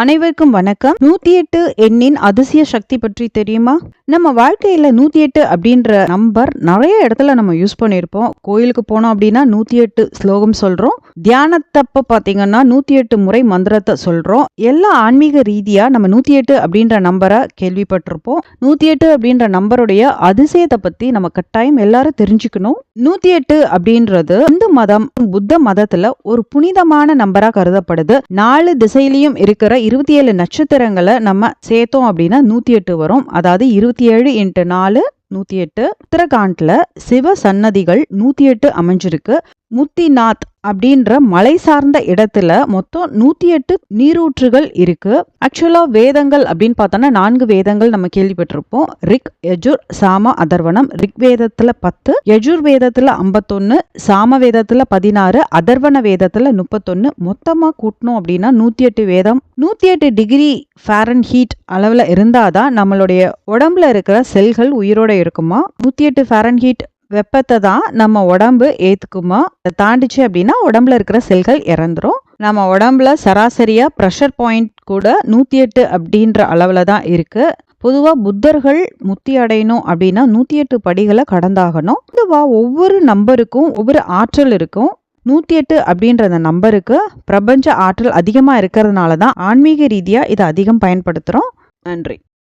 அனைவருக்கும் வணக்கம். நூத்தி எட்டு எண்ணின் அதிசய சக்தி பற்றி தெரியுமா? நம்ம வாழ்க்கையில நூத்தி எட்டு அப்படின்ற நம்பர் நிறைய இடத்துல நம்ம யூஸ் பண்ணியிருப்போம். கோயிலுக்கு போனோம் அப்படின்னா நூத்தி எட்டு ஸ்லோகம் சொல்றோம். தியானத்தப்ப பாத்தீங்கன்னா நூத்தி எட்டு முறை மந்திரத்தை சொல்றோம். எல்லா ஆன்மீக ரீதியா நம்ம நூத்தி எட்டு அப்படின்ற நம்பரை கேள்விப்பட்டிருப்போம். நூத்தி எட்டு அப்படின்ற நம்பருடைய அதிசயத்தை பத்தி நம்ம கட்டாயம் எல்லாரும் தெரிஞ்சுக்கணும். நூத்தி எட்டு அப்படின்றது இந்து மதம் புத்த மதத்துல ஒரு புனிதமான நம்பரா கருதப்படுது. நாலு திசையிலையும் இருக்கிற இருபத்தி ஏழு நட்சத்திரங்களை நம்ம சேர்த்தோம் அப்படின்னா நூத்தி எட்டு வரும். அதாவது இருபத்தி ஏழு இன்ட்டு நாலு நூத்தி எட்டு. உத்தரகாண்ட்ல சிவ சன்னதிகள் நூத்தி எட்டு அமைஞ்சிருக்கு. முத்திநாத் அப்படின்ற மலை சார்ந்த இடத்துல மொத்தம் நூத்தி எட்டு நீரூற்றுகள் இருக்கு. ஆக்சுவலா வேதங்கள் அப்படின்னு பார்த்தோம்னா நான்கு வேதங்கள் நம்ம கேள்விப்பட்டிருப்போம். ரிக் யஜுர் சாம அதர்வனம். ரிக் வேதத்துல பத்து யஜுர் வேதத்துல ஐம்பத்தொன்னு சாம வேதத்துல பதினாறு அதர்வன வேதத்துல முப்பத்தொன்னு. மொத்தமா கூட்டணும் அப்படின்னா நூத்தி எட்டு வேதம். நூத்தி எட்டு டிகிரி ஃபேரன் ஹீட் அளவுல இருந்தாதான் நம்மளுடைய உடம்புல இருக்கிற செல்கள் உயிரோட இருக்குமா? நூத்தி எட்டு ஃபேரன் ஹீட் வெப்பத்தை தான் நம்ம உடம்பு ஏற்றுக்குமா அதை தாண்டிச்சு அப்படின்னா உடம்புல இருக்கிற செல்கள் இறந்துரும். நம்ம உடம்புல சராசரியாக ப்ரெஷர் பாயிண்ட் கூட நூற்றி எட்டு அப்படின்ற அளவில் தான் இருக்குது பொதுவாக புத்தர்கள் முத்தி அடையணும் அப்படின்னா நூற்றி எட்டு படிகளை கடந்தாகணும். பொதுவாக ஒவ்வொரு நம்பருக்கும் ஒவ்வொரு ஆற்றல் இருக்கும். நூற்றி எட்டு அப்படின்ற அந்த நம்பருக்கு பிரபஞ்ச ஆற்றல் அதிகமாக இருக்கிறதுனால தான் ஆன்மீக ரீதியாக இதை அதிகம் பயன்படுத்துகிறோம் நன்றி.